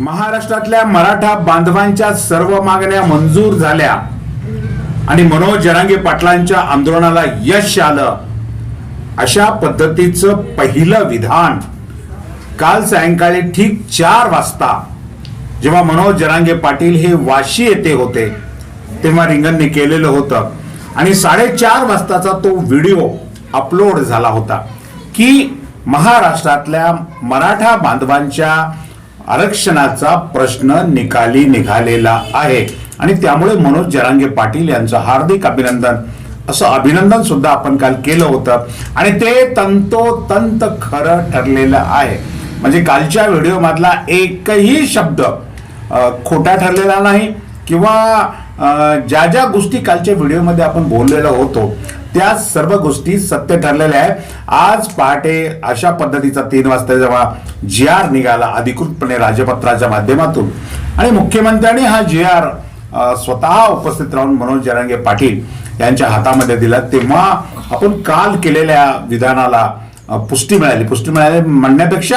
महाराष्ट्रातल्या मराठा बांधवांच्या सर्व मागण्या मंजूर झाल्या. आणि मनोज जरांगे पाटलांच्या आंदोलनाला यश आलं. अशा पद्धतीचं पहिलं विधान काल सायंकाळी ठीक चार वाजता जेव्हा मनोज जरांगे पाटील हे वाशी येथे होते तेव्हा रिंगणने केलेलं होतं. आणि साडेचार वाजताचा तो व्हिडिओ अपलोड झाला होता की महाराष्ट्रातल्या मराठा बांधवांच्या आरक्षणाचा प्रश्न निकाली निघालेला आहे. आणि त्यामुळे मनोज जरांगे पाटील यांचं हार्दिक अभिनंदन. असं अभिनंदन सुद्धा आपण काल केलं होतं. आणि ते तंतोतंत खरं ठरलेलं आहे. म्हणजे कालच्या व्हिडिओमधला एकही शब्द खोटा ठरलेला नाही. किंवा ज्या ज्या गोष्टी कालच्या व्हिडिओमध्ये आपण बोललेलो होतो त्या सर्व गोष्टी सत्य ठरलेल्या आहेत. आज पहाटे अशा पद्धतीचा तीन वाजता जेव्हा जी आर निघाला अधिकृतपणे राजपत्राच्या माध्यमातून. आणि मुख्यमंत्र्यांनी हा जी आर स्वतः उपस्थित राहून मनोज जरांगे पाटील यांच्या हातामध्ये दिला तेव्हा आपण काल केलेल्या विधानाला पुष्टी मिळाली. पुष्टी मिळाली म्हणण्यापेक्षा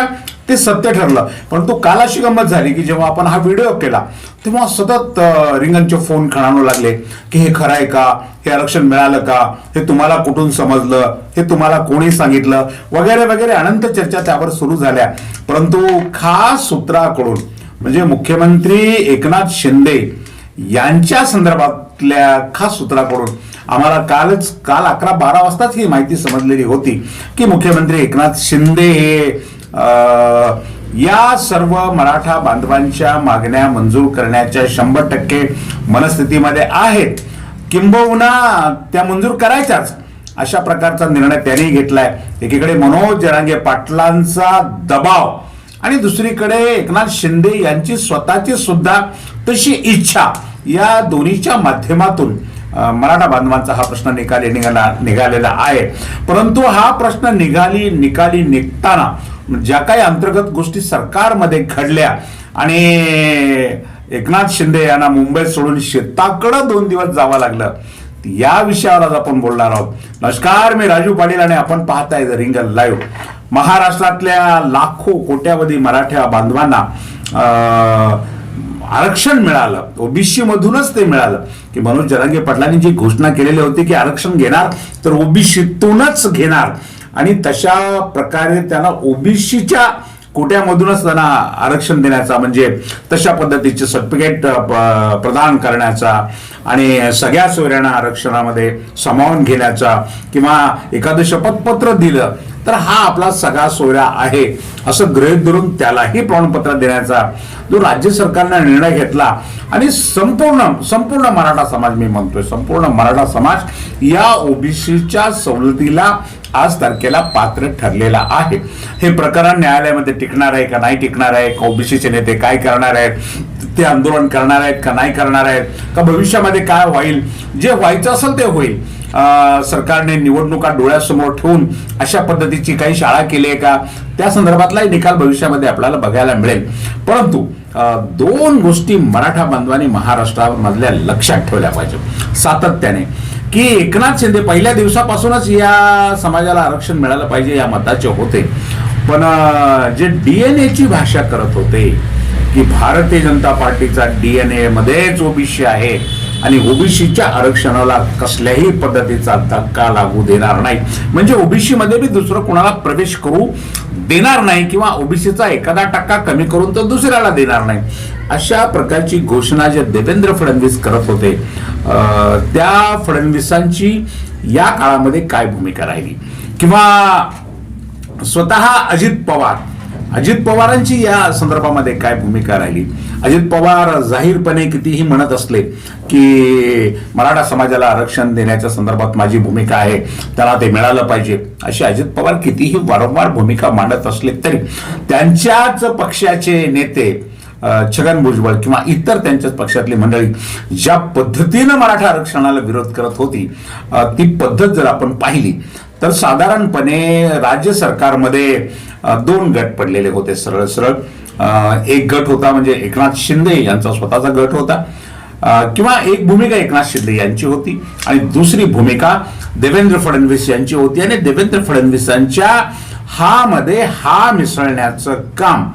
ते सत्य ठरलं. परंतु काल अशी गंमत झाली की जेव्हा आपण हा व्हिडिओ केला तेव्हा सतत अ, रिंगणचे फोन खणाणू लागले की हे खरं आहे का? हे आरक्षण मिळालं का? हे तुम्हाला कुठून समजलं? हे तुम्हाला कोणी सांगितलं? वगैरे वगैरे अनंत चर्चा त्यावर सुरू झाल्या. परंतु खास सूत्राकडून म्हणजे मुख्यमंत्री एकनाथ शिंदे यांच्या संदर्भातल्या खास सूत्राकडून आम्हाला कालच काल अकरा बारा वाजताच ही माहिती समजलेली होती की मुख्यमंत्री एकनाथ शिंदे हे या सर्व मराठा बांधवांच्या मागण्या मंजूर करण्याच्या शंभर टक्के मनस्थितीमध्ये आहेत. किंबहुना त्या मंजूर करायच्याच. अशा प्रकारचा निर्णय त्यांनी घेतलाय. एकीकडे मनोज जरांगे पाटलांचा दबाव आणि दुसरीकडे एकनाथ शिंदे यांची स्वतःची सुद्धा तशी इच्छा या दोन्हीच्या माध्यमातून मराठा बांधवांचा हा प्रश्न निकाली निघाला निघालेला आहे. परंतु हा प्रश्न निघाली निकाली निघताना ज्या काही अंतर्गत गोष्टी सरकारमध्ये घडल्या आणि एकनाथ शिंदे यांना मुंबईत सोडून शेताकडं दोन दिवस जावं लागलं या विषयावर आज आपण बोलणार आहोत. नमस्कार मी राजू पाटील आणि आपण पाहताय द रिंगल लाईव्ह. महाराष्ट्रातल्या लाखो कोट्यावधी मराठा बांधवांना आरक्षण मिळालं. ओबीसी मधूनच ते मिळालं. की मनोज जरांगे पाटलांनी जी घोषणा केलेली होती की आरक्षण घेणार तर ओबीसीतूनच घेणार. आणि तशा प्रकारे त्यांना ओबीसीच्या कोट्यामधूनच त्यांना आरक्षण देण्याचा म्हणजे तशा पद्धतीचे सर्टिफिकेट प्रदान करण्याचा आणि सगळ्या सोयऱ्यांना आरक्षणामध्ये सामावून घेण्याचा किंवा एखादं शपथपत्र दिलं तर हा आपला सगळा सोयरा आहे असं गृहीत धरून त्यालाही प्रमाणपत्र देण्याचा जो राज्य सरकारने निर्णय घेतला आणि संपूर्ण संपूर्ण मराठा समाज मी म्हणतोय संपूर्ण मराठा समाज या ओबीसीच्या सवलतीला आज तारखेला पात्र ठरलेला आहे. हे प्रकरण न्यायालयामध्ये टिकणार आहे का नाही टिकणार आहे? का ओबीसीचे नेते काय करणार आहेत? ते आंदोलन करणार आहेत का नाही करणार आहेत? का भविष्यामध्ये काय होईल? जे व्हायचं असेल ते होईल. अं, सरकारने निवडणुका डोळ्यासमोर ठेवून अशा पद्धतीची काही शाळा केली आहे का? त्या संदर्भातलाही निकाल भविष्यामध्ये आपल्याला बघायला मिळेल. परंतु दोन गोष्टी मराठा बांधवांनी महाराष्ट्रामधल्या लक्षात ठेवल्या पाहिजे सातत्याने. की एकनाथ शिंदे पहिल्या दिवसापासूनच या समाजाला आरक्षण मिळालं पाहिजे या मताचे होते. पण जे डीएनए ची भाषा करत होते की भारतीय जनता पार्टीचा डीएनए मध्येच ओबीसी आहे आणि ओबीसीच्या आरक्षणाला कसल्याही पद्धतीचा धक्का लागू देणार नाही. म्हणजे ओबीसी मध्ये बी दुसरं कुणाला प्रवेश करू देणार नाही किंवा ओबीसीचा एखादा टक्का कमी करून तो दुसऱ्याला देणार नाही. अशा प्रकारची घोषणा जे देवेंद्र फडणवीस करत होते त्या फडणवीसांची या काळामध्ये काय भूमिका राहिली? किंवा स्वतः अजित पवार अजित पवारांची या संदर्भामध्ये काय भूमिका राहिली? अजित पवार जाहीरपणे कितीही म्हणत असले की मराठा समाजाला आरक्षण देण्याच्या संदर्भात माझी भूमिका आहे त्याला ते मिळालं पाहिजे. असे अजित पवार कितीही वारंवार भूमिका मांडत असले तरी त्यांच्याच पक्षाचे नेते छगन भुजबळ किंवा इतर त्यांच्याच पक्षातली मंडळी ज्या पद्धतीनं मराठा आरक्षणाला विरोध करत होती ती पद्धत जर आपण पाहिली तर साधारणपणे राज्य सरकारमध्ये दोन गट पडलेले होते सरळ सरळ. एक गट होता म्हणजे एकनाथ शिंदे यांचा स्वतःचा गट होता किंवा एक भूमिका एकनाथ शिंदे यांची होती आणि दुसरी भूमिका देवेंद्र फडणवीस यांची होती. आणि देवेंद्र फडणवीसांच्या हा मध्ये हा मिसळण्याचं काम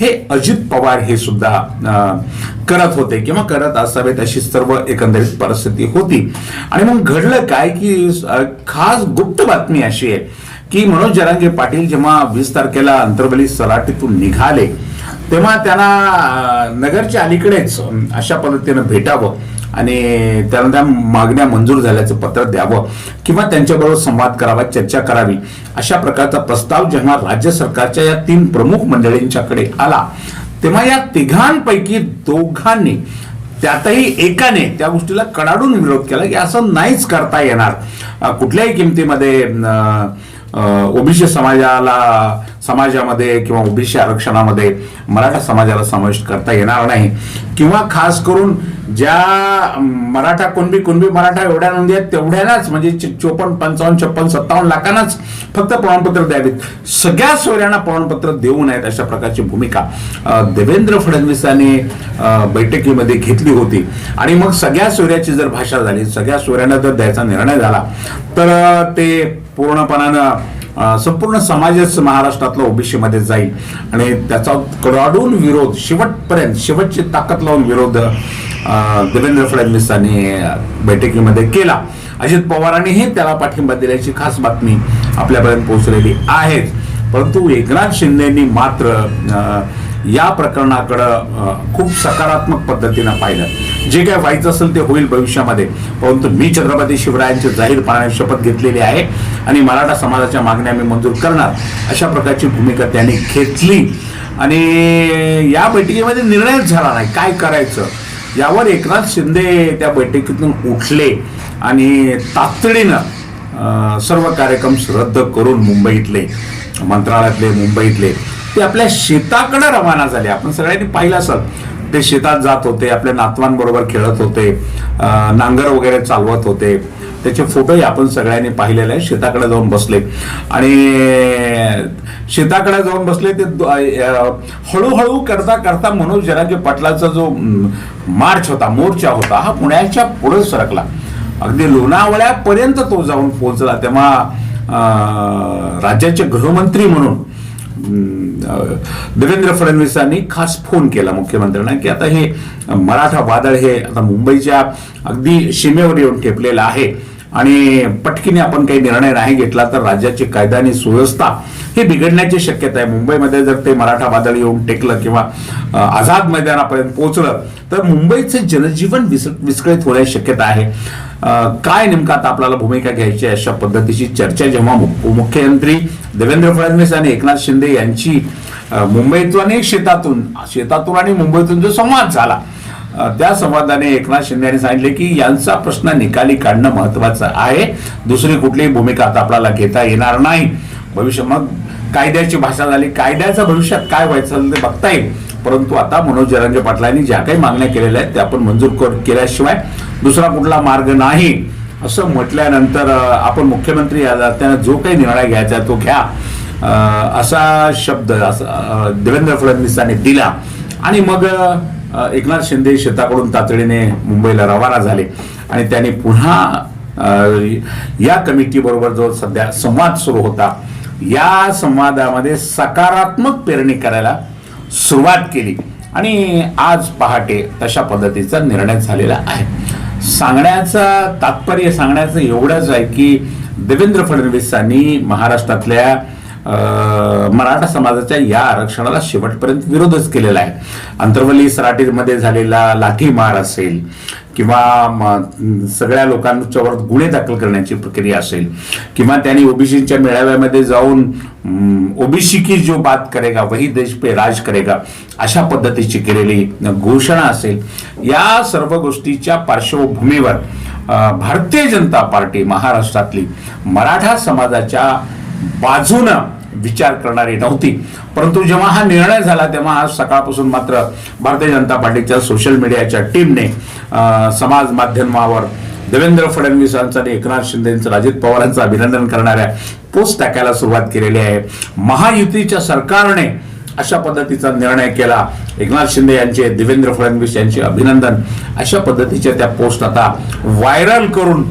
हे अजित पवार हे सुद्धा करत होते किंवा करत असावेत अशी सर्व एकंदरीत परिस्थिती होती. आणि मग घडलं काय की खास गुप्त बातमी अशी आहे की मनोज जरांगे पाटील जेव्हा वीस तारखेला अंतर्बली सलाटीतून निघाले तेव्हा त्यांना नगरच्या अलीकडेच अशा पद्धतीनं भेटावं आणि त्यांना त्या मागण्या मंजूर झाल्याचं पत्र द्यावं किंवा त्यांच्याबरोबर संवाद करावा चर्चा करावी. अशा प्रकारचा प्रस्ताव जेव्हा राज्य सरकारच्या या तीन प्रमुख मंडळींच्याकडे आला तेव्हा या तिघांपैकी दोघांनी त्यातही एकाने त्या गोष्टीला कडाडून विरोध केला की असं नाहीच करता येणार. कुठल्याही किमतीमध्ये ओबीसी समाजाला समाजामध्ये किंवा ओबीसी आरक्षणामध्ये मराठा समाजाला समाविष्ट करता येणार नाही. किंवा खास करून ज्या मराठा कुणबी कुणबी मराठा एवढ्या नोंदी आहेत तेवढ्यालाच म्हणजे चोपन्न पंचावन्न छप्पन सत्तावन्न लाखांनाच फक्त प्रमाणपत्र द्यावीत. सगळ्या सोयऱ्यांना प्रमाणपत्र देऊ नयेत अशा प्रकारची भूमिका. देवेंद्र फडणवीसांनी बैठकीमध्ये घेतली होती. आणि मग सगळ्या सोयऱ्याची जर भाषा झाली सगळ्या सोयऱ्यांना जर द्यायचा निर्णय झाला तर ते पूर्णपणानं संपूर्ण समाजच महाराष्ट्रातला ओबीसी मध्ये जाईल. आणि त्याचा कडाडून विरोध शेवटपर्यंत शेवटची ताकद लावून विरोध देवेंद्र फडणवीसांनी बैठकीमध्ये केला. अजित पवारांनीही त्याला पाठिंबा दिल्याची खास बातमी आपल्यापर्यंत पोहोचलेली आहेच. परंतु एकनाथ शिंदेनी मात्र या प्रकरणाकडं खूप सकारात्मक पद्धतीनं पाहिलं. जे काय व्हायचं असेल ते होईल भविष्यामध्ये. परंतु मी छत्रपती शिवरायांची जाहीरपणाने शपथ घेतलेली आहे आणि मराठा समाजाच्या मागण्या मी मंजूर करणार. अशा प्रकारची भूमिका त्यांनी घेतली. आणि या बैठकीमध्ये निर्णयच झाला नाही. काय करायचं? यावर एकनाथ शिंदे त्या बैठकीतून उठले आणि तातडीनं सर्व कार्यक्रम रद्द करून मुंबईतले मंत्रालयातले मुंबईतले ते आपल्या शेताकडे रवाना झाले. आपण सगळ्यांनी पाहिलं असाल ते शेतात जात होते आपल्या नातवांबरोबर खेळत होते नांगर वगैरे चालवत होते. त्याचे फोटोही आपण सगळ्यांनी पाहिलेले आहे शेताकडे जाऊन बसले. आणि शेताकडे जाऊन बसले ते हळूहळू करता करता मनोज जरांगे पाटलाचा जो मार्च होता मोर्चा होता हा पुण्याच्या पुढे सरकला. अगदी लोणावळ्यापर्यंत तो जाऊन पोहोचला. तेव्हा राज्याचे गृहमंत्री म्हणून देवेंद्र फडणवीसांनी खास फोन केला मुख्यमंत्र्यांना की आता हे मराठा वादळ हे आता मुंबईच्या अगदी सीमेवर येऊन ठेपलेलं आहे. आणि पटकीने आपण काही निर्णय नाही घेतला तर राज्याची कायदा आणि सुव्यवस्था हे बिघडण्याची शक्यता आहे. मुंबईमध्ये जर ते मराठा वादळ येऊन टेकलं किंवा आझाद मैदानापर्यंत पोहोचलं तर मुंबईचे जनजीवन विस विस्कळीत होण्याची शक्यता आहे. काय नेमकं आता आपल्याला भूमिका घ्यायची आहे अशा पद्धतीची चर्चा जेव्हा मु- मुख्यमंत्री देवेंद्र फडणवीस आणि एकनाथ शिंदे यांची मुंबईतून आणि शेतातून शेतातून आणि मुंबईतून जो संवाद झाला त्या संवादाने एकनाथ शिंदे यांनी सांगितले की यांचा प्रश्न निकाली काढणं महत्वाचं आहे. दुसरी कुठलीही भूमिका आता आपल्याला घेता येणार नाही. भविष्य मग कायद्याची भाषा झाली कायद्याचं भविष्यात काय व्हायचं ते बघता येईल. परंतु आता मनोज जरांगे पाटलांनी ज्या काही मागण्या केलेल्या आहेत त्या आपण मंजूर कर- केल्याशिवाय दुसरा कुठला मार्ग नाही. असं म्हटल्यानंतर आपण मुख्यमंत्री त्यांना जो काही निर्णय घ्यायचा तो घ्या. असा शब्द असा, देवेंद्र फडणवीसांनी दिला. आणि मग एकनाथ शिंदे शेताकडून तातडीने मुंबईला रवाना झाले. आणि त्यांनी पुन्हा या कमिटीबरोबर जो सध्या संवाद सुरू होता या संवादामध्ये सकारात्मक पेरणी करायला सुरुवात केली. आणि आज पहाटे तशा पद्धतीचा निर्णय झालेला आहे. सांगण्याचं तात्पर्य सांगण्याचं एवढंच आहे की देवेंद्र फडणवीसांनी महाराष्ट्रातल्या मराठा समाजाच्या या आरक्षणाला शेवटपर्यंत विरोधच केलेला आहे. अंतर्वली सराटीमध्ये झालेला लाठीमार असेल किंवा सगळ्या लोकांच्यावर गुन्हे दाखल करण्याची प्रक्रिया असेल किंवा त्यांनी ओबीसीच्या मेळाव्यामध्ये जाऊन ओबीसी की जो बात करेगा वही देश पे राज करेगा अशा पद्धतीची केलेली घोषणा असेल. या सर्व गोष्टीच्या पार्श्वभूमीवर भारतीय जनता पार्टी महाराष्ट्रातली मराठा समाजाच्या बाजूनं विचार करणारी नव्हती. परंतु जेव्हा हा निर्णय झाला तेव्हा आज सकाळपासून मात्र भारतीय जनता पार्टीच्या सोशल मीडियाच्या टीमने समाज माध्यमावर देवेंद्र फडणवीसांचं आणि एकनाथ शिंदेचं अजित पवारांचं अभिनंदन करणाऱ्या पोस्ट टाकायला सुरुवात केलेली आहे. महायुतीच्या सरकारने अशा पद्धतीचा निर्णय केला. एकनाथ शिंदे यांचे देवेंद्र फडणवीस यांचे अभिनंदन. अशा पद्धतीच्या त्या पोस्ट आता व्हायरल करून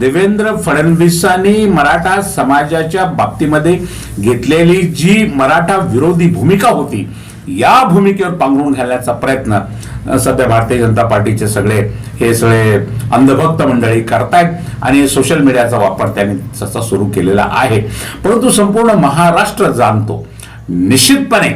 देवेंद्र फडणवीसांनी मराठा समाजाच्या बाबतीमध्ये घेतलेली जी मराठा विरोधी भूमिका होती या भूमिकेवर पांघरून घालण्याचा प्रयत्न सध्या भारतीय जनता पार्टीचे सगळे हे सगळे अंधभक्त मंडळी करतायत आणि सोशल मीडियाचा वापर त्यांनी तसा सुरू केलेला आहे. परंतु संपूर्ण महाराष्ट्र जाणतो निश्चितपणे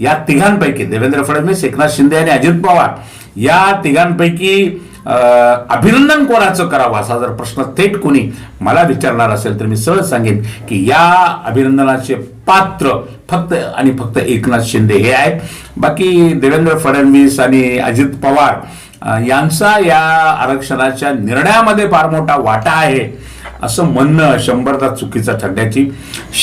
या तिघांपैकी देवेंद्र फडणवीस एकनाथ शिंदे आणि अजित पवार या तिघांपैकी अभिनंदन कोणाचं करावं असा जर प्रश्न थेट कोणी मला विचारणार असेल तर मी सहज सांगेन की या अभिनंदनाचे पात्र फक्त आणि फक्त एकनाथ शिंदे हे आहेत. बाकी देवेंद्र फडणवीस आणि अजित पवार यांचा या आरक्षणाच्या निर्णयामध्ये फार मोठा वाटा आहे असं म्हणणं शंभरदा चुकीचं ठरण्याची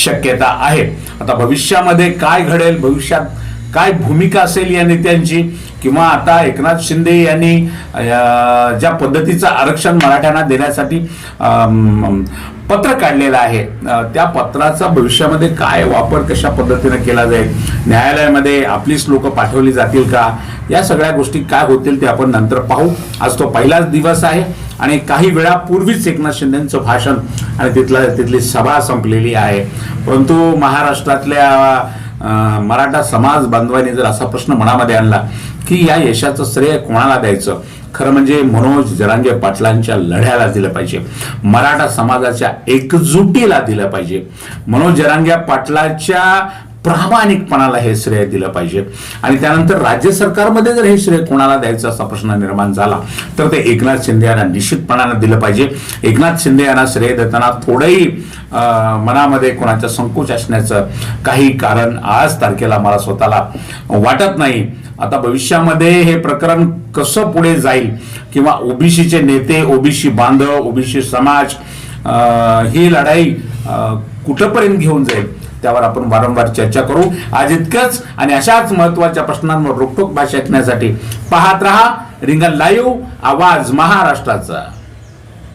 शक्यता आहे. आता भविष्यामध्ये काय घडेल? भविष्यात काय भूमिका असेल या नेत्यांची किंवा आता एकनाथ शिंदे यांनी ज्या पद्धतीचं आरक्षण मराठ्यांना देण्यासाठी पत्र काढलेलं आहे त्या पत्राचा भविष्यामध्ये काय वापर कशा पद्धतीने केला जाईल? न्यायालयामध्ये आपलीच लोक पाठवली जातील का? या सगळ्या गोष्टी काय होतील ते आपण नंतर पाहू. आज तो पहिलाच दिवस आहे आणि काही वेळापूर्वीच एकनाथ शिंदेचं भाषण आणि तिथला तिथली सभा संपलेली आहे. परंतु महाराष्ट्रातल्या मराठा समाज बांधवांनी जर असा प्रश्न मनामध्ये आणला की या यशाचं श्रेय कोणाला द्यायचं? खरं म्हणजे मनोज जरांगे पाटलांच्या लढ्याला दिलं पाहिजे. मराठा समाजाच्या एकजुटीला दिलं पाहिजे. मनोज जरांगे पाटलाच्या प्रामाणिकपणाला हे श्रेय दिलं पाहिजे. आणि त्यानंतर राज्य सरकारमध्ये जर हे श्रेय कोणाला द्यायचं असा प्रश्न निर्माण झाला तर ते एकनाथ शिंदे यांना निश्चितपणानं दिलं पाहिजे. एकनाथ शिंदे यांना श्रेय देताना थोडंही मनामध्ये कोणाचा संकोच असण्याचं काही कारण आज तारखेला मला स्वतःला वाटत नाही. आता भविष्यामध्ये हे प्रकरण कसं पुढे जाईल किंवा ओबीसीचे नेते ओबीसी बांधव ओबीसी समाज ही लढाई कुठंपर्यंत घेऊन जाईल? त्यावर आपण वारंवार चर्चा करू. आज इतकंच. आणि अशाच महत्त्वाच्या प्रश्नांवर रोखोक भाषा ऐकण्यासाठी पाहत रहा. रिंगण लाईव्ह. आवाज महाराष्ट्राचा.